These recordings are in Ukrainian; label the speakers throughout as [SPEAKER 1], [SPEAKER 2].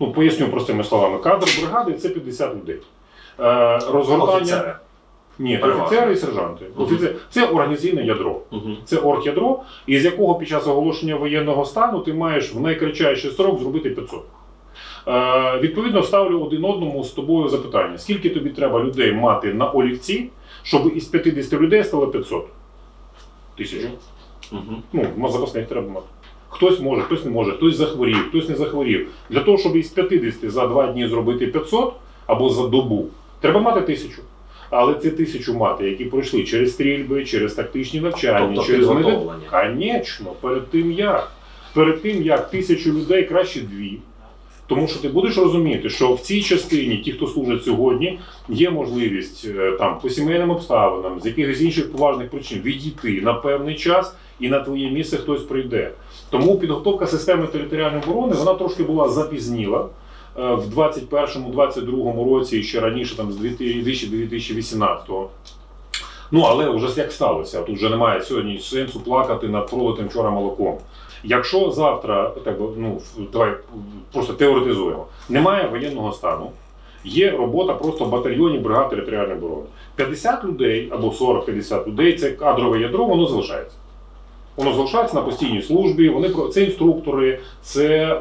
[SPEAKER 1] Ну, поясню простими словами. Кадр бригади це 50 людей. Е, розгортання.
[SPEAKER 2] Офіцери.
[SPEAKER 1] Ні,
[SPEAKER 2] Переважно.
[SPEAKER 1] офіцери і сержанти.
[SPEAKER 2] Мгм.
[SPEAKER 1] Офіцер... Це організаційне ядро. Це оргядро, із якого під час оголошення воєнного стану ти маєш в найкратчайший срок зробити 500. Е, відповідно, ставлю один одному з тобою запитання: скільки тобі треба людей мати на олівці, щоб із 50 людей стало 500? Тисячу.
[SPEAKER 2] Угу.
[SPEAKER 1] Ну, запасних треба мати. Хтось може, хтось не може, хтось захворів, хтось не захворів. Для того, щоб із 50 за два дні зробити 500 або за добу, треба мати тисячу. Але це тисячу мати, які пройшли через стрільби, через тактичні навчання,
[SPEAKER 2] Тобто
[SPEAKER 1] через. Звісно, перед тим як. Перед тим як тисячу людей краще дві. Тому що ти будеш розуміти, що в цій частині, ті, хто служать сьогодні, є можливість е, там по сімейним обставинам, з якихось інших поважних причин відійти на певний час і на твоє місце хтось прийде. Тому підготовка системи територіальної оборони вона трошки була запізніла. Е, В 21-22 році, і ще раніше, там з 2000-2018. Ну але вже як сталося. Тут вже немає сьогодні сенсу плакати над пролитим вчора молоком. Якщо завтра, так ну давай просто теоретизуємо, немає воєнного стану, є робота просто батальйонів бригад територіальної оборони. 50 людей або 40-50 людей це кадрове ядро, воно залишається. Воно залишається на постійній службі. Вони це інструктори, це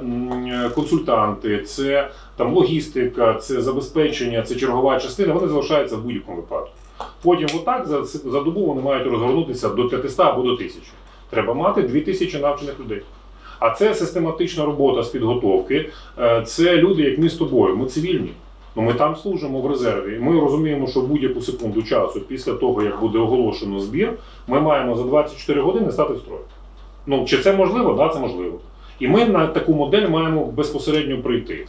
[SPEAKER 1] консультанти, це там логістика, це забезпечення, це чергова частина. Вони залишаються в будь-якому випадку. Потім, отак за, за добу вони мають розгорнутися до 500 або до 1000. Треба мати 2000 навчених людей. А це систематична робота з підготовки. Е, Це люди, як ми з. Ми цивільні. Ну, ми там служимо в резерві. Ми розуміємо, що будь-яку секунду часу, після того, як буде оголошено збір, ми маємо за 24 години стати в строй. Ну, чи це можливо? Так, да, це можливо. І ми на таку модель маємо безпосередньо прийти.